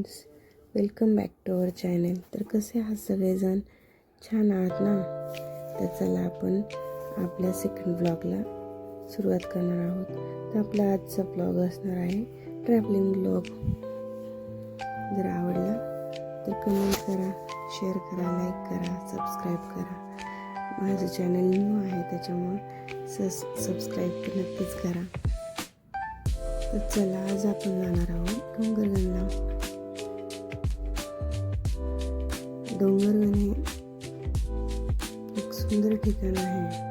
Friends welcome back to our channel तर कसे आहात सगळेजण? छान आहात ना? तर चला आपण आपल्या सेकंड ब्लॉगला सुरुवात करणार आहोत. तर आपला आजचा ब्लॉग असणार आहे ट्रॅव्हलिंग ब्लॉग जर आवडला तर कमेंट करा शेअर करा लाईक करा सबस्क्राईब करा. माझं चॅनल न्यू आहे त्याच्यामुळं सस सबस्क्राईब तर नक्कीच करा. तर चला आज आपण जाणार आहोत डोंगरगणला डोंगरगण एक सुंदर ठिकाण आहे.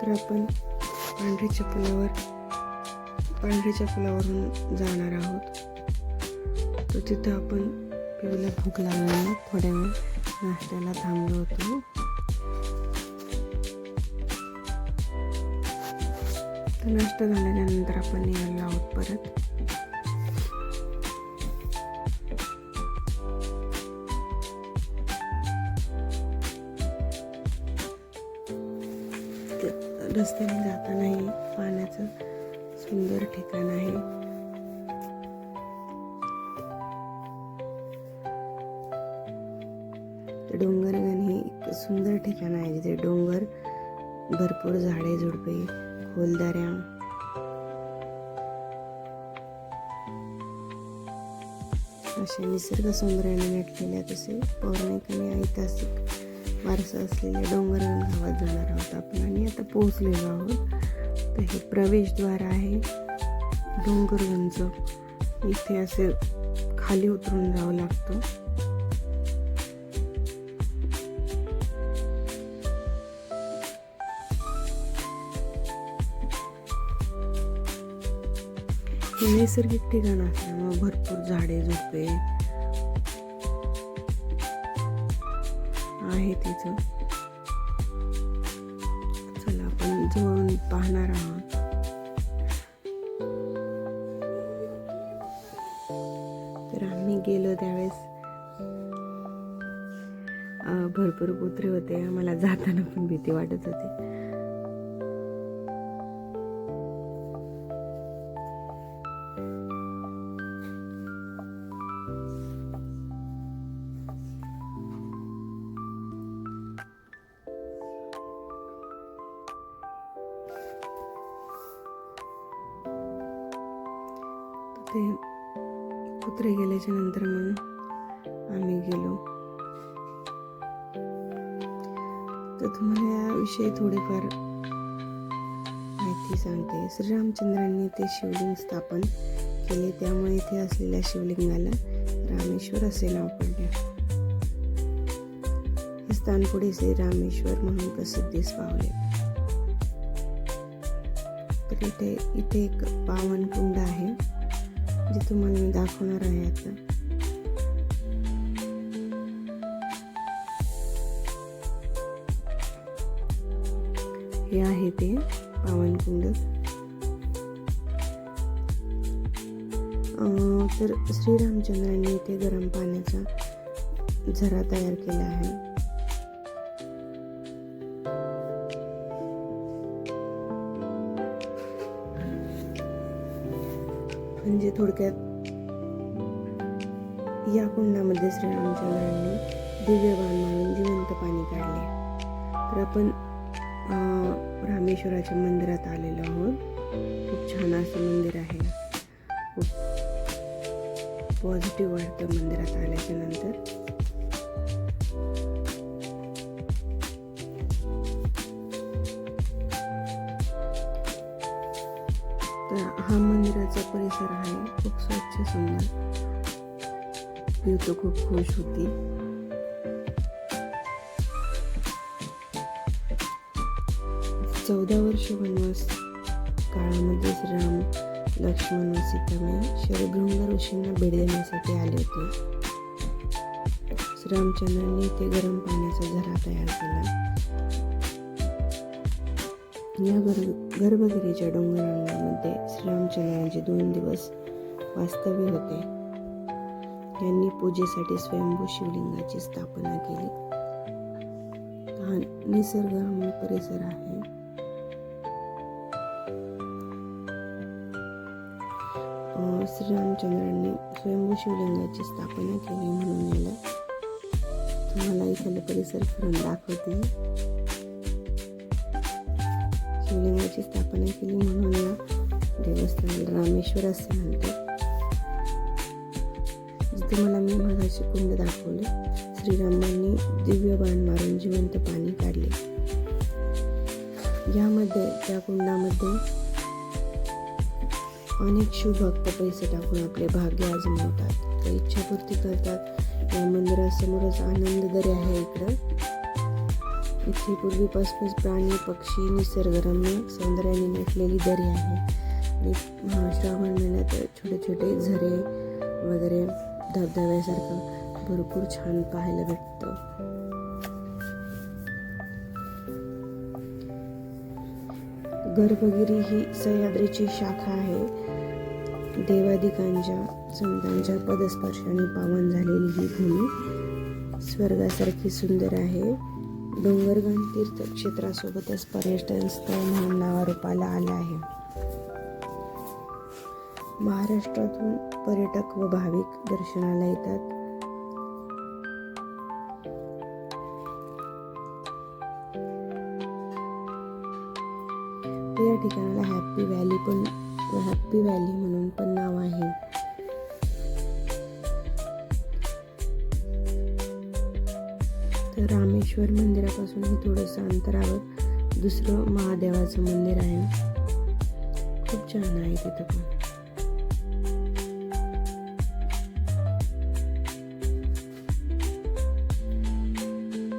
तर आपण पांढरीच्या पुलावर पांढरीच्या पुलावरून जाणार आहोत. तर तिथं आपण पिवला भूक लागल्याने थोड्या वेळ नाश्त्याला थांबलो होतो. तर नाश्ता झाल्यानंतर आपण निघालो आहोत परत. ठिकाण आहे. डोंगरगण हे एक सुंदर ठिकाण आहे जिथे डोंगर भरपूर झाडे झुडपे खोलदाऱ्या. अशा निसर्ग सौंदर्याने नटलेल्या तसे पौराणिक आणि ऐतिहासिक वारसा असलेल्या डोंगरगण गावात जाणार आहोत आपण. आणि आता पोहोचलेलो आहोत. तर हे प्रवेशद्वार आहे. डोंगरगंज इथे असे खाली उतरून जावं लागतं. हे नैसर्गिक ठिकाण असल्यामुळे भरपूर झाडे झुडपे आहे तिथं चला आपण जवळून पाहणार आहोत. आम्ही गेलो त्यावेळेस. भरपूर कुत्रे होते. आम्हाला जाताना पण भीती वाटत होती. ते कुत्रे गेल्याच्यानंतर मग आम्ही गेलो. तर तुम्हाला याविषयी थोडीफार माहिती सांगते. श्रीरामचंद्रांनी ते शिवलिंग स्थापन केले. त्यामुळे इथे असलेल्या शिवलिंगाला रामेश्वर असे नाव पडले. हे स्थान पुढे श्री रामेश्वर म्हणून प्रसिद्धीस पावले तर इथे इथे एक पावन कुंड आहे. जे तुम्हाला मी दाखवणार आहे आता. हे आहे ते पावनकुंड. तर श्रीरामचंद्रांनी इथे गरम पाण्याचा झरा तयार केला आहे. म्हणजे थोडक्यात या कुंडामध्ये श्रीरामचंद्रांनी दिव्य बाण मारून जिवंत पाणी काढले. तर आपण रामेश्वराच्या मंदिरात आलेलो आहोत. खूप छान असं मंदिर आहे. खूप पॉझिटिव्ह वाटतं मंदिरात आल्याच्यानंतर. तो खूप खुश होती. चौदा वर्ष वनवास काळामध्ये राम लक्ष्मण व सीताबाई शरभृंग ऋषींना भेट देण्यासाठी आले होते. रामचंद्रांनी ते गरम पाण्याचा झरा तयार केला. या गर्भ गर्भगिरीच्या डोंगरांमध्ये श्रीरामचंद्रांचे दोन दिवस वास्तव्य होते. यांनी पूजेसाठी स्वयंभू शिवलिंगाची स्थापना केली. हा निसर्गरम्य परिसर आहे. श्री श्रीरामचंद्रांनी स्वयंभू शिवलिंगाची स्थापना केली म्हणून याला तुम्हाला इथला परिसर फिरून दाखवते. शिवलिंगाची स्थापना केली म्हणून या देवस्थान रामेश्वर असे म्हणतात. जिथे मला मी मगाशी कुंड दाखवले. श्रीरामांनी दिव्य बाण मारून जिवंत पाणी काढले. यामध्ये त्या कुंडामध्ये अनेक शिवभक्त पैसे टाकून आपले भाग्य आजमावतात. तर इच्छापूर्ती करतात. या मंदिरासमोरच आनंद दरी आहे इकडं. इथे पूर्वीपासूनच प्राणी पक्षी निसर्गरम्य सौंदर्याने नटलेली दरी आहे. श्रावण महिन्यात छोटे छोटे झरे वगैरे धबधब्यासारखं भरपूर छान पाहायला भेटतं. गर्भगिरी ही सह्याद्रीची शाखा आहे. देवाधिकांच्या संतांच्या पदस्पर्शाने पावन झालेली ही भूमी स्वर्गासारखी सुंदर आहे. डोंगरगण तीर्थक्षेत्रासोबतच पर्यटन स्थळ म्हणून नावारूपाला आलं आहे. महाराष्ट्रातून पर्यटक व भाविक दर्शनाला येतात. या ठिकाणाला हॅप्पी व्हॅली पण हॅप्पी व्हॅली म्हणून पण नाव आहे. तर रामेश्वर मंदिरापासून हे थोडंसं अंतरावर दुसरं महादेवाचं मंदिर आहे. खूप छान आहे तिथं पण.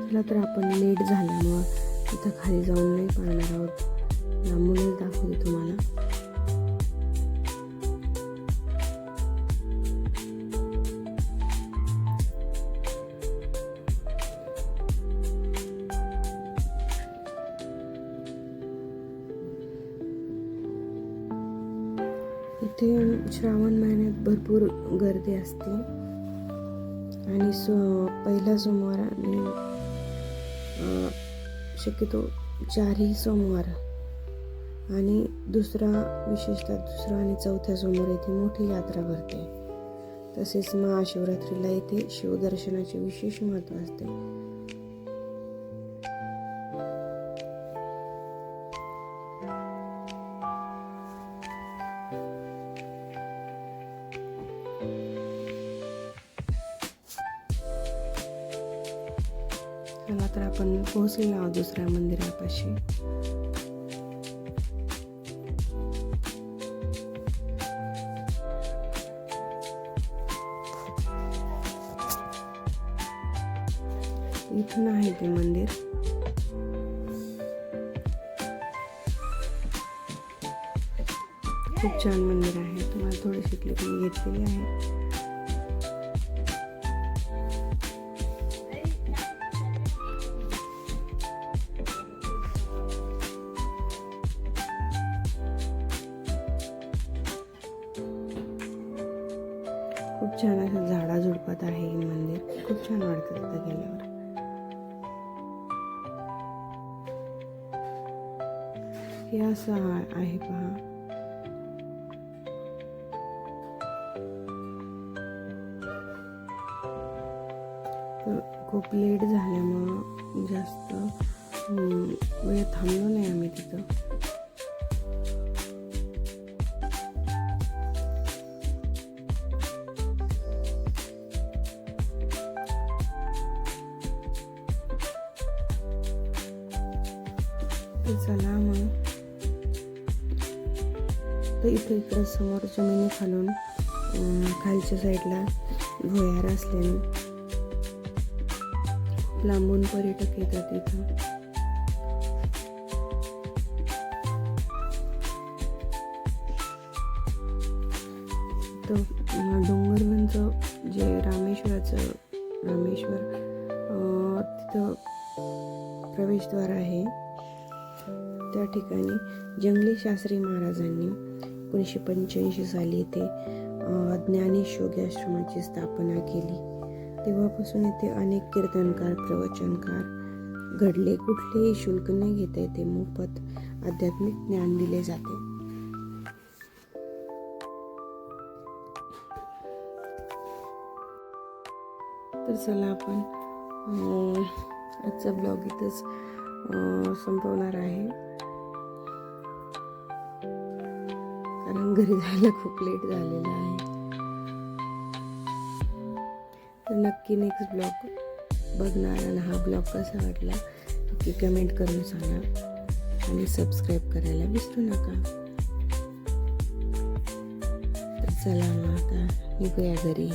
चला तर आपण लेट झाल्यामुळं तिथं खाली जाऊन नाही पाहणार आहोत. लांबूनच दाखवते तुम्हाला. इथे श्रावण महिन्यात भरपूर गर्दी असते. आणि सो पहिला सोमवार आणि शक्यतो चारही सोमवार. आणि दुसरा विशेषतः दुसरा आणि चौथ्या सोमवार येथे मोठी यात्रा भरते. तसेच महाशिवरात्रीला येथे शिवदर्शनाचे विशेष महत्त्व असते. चला तर आपण पोहोचलेलो आहोत दुसऱ्या मंदिरापाशी. इथून आहे ते मंदिर. खूप छान मंदिर आहे. तुम्हाला थोडीशी क्लिप घेतलेली आहे. खूप छान असं झाडा झुडपात आहे हे मंदिर. खूप छान वाटतं तिथं गेल्यावर. हे असं आहे पहा. तर खूप लेट झाल्यामुळं जास्त वेळ थांबलो नाही आम्ही तिथं. चला मग. तर इथं इकडे समोर जमिनी खालून खालच्या साईडला भुयार असल्याने लांबून पर्यटक येतात इथं. तर अं, जे रामेश्वराचं रामेश्वर तिथं प्रवेशद्वार आहे. त्या ठिकाणी जंगली शास्त्री महाराजांनी एकोणीसशे पंच्याऐंशी साली येथे ज्ञानेश योगी आश्रमाची स्थापना केली. तेव्हापासून येथे अनेक कीर्तनकार प्रवचनकार घडले. कुठलेही शुल्क न घेता येथे मोफत आध्यात्मिक ज्ञान दिले जाते. तर चला आपण आजचा ब्लॉग इथंच संपवणार आहे. कारण घरी जायला खूप लेट झालेलं आहे. तर नक्की नेक्स्ट ब्लॉग बघणार आणि हा ब्लॉग कसा वाटला नक्की कमेंट करून सांगा. आणि सबस्क्राईब करायला विसरू नका. तर चला मग आता निघूया घरी.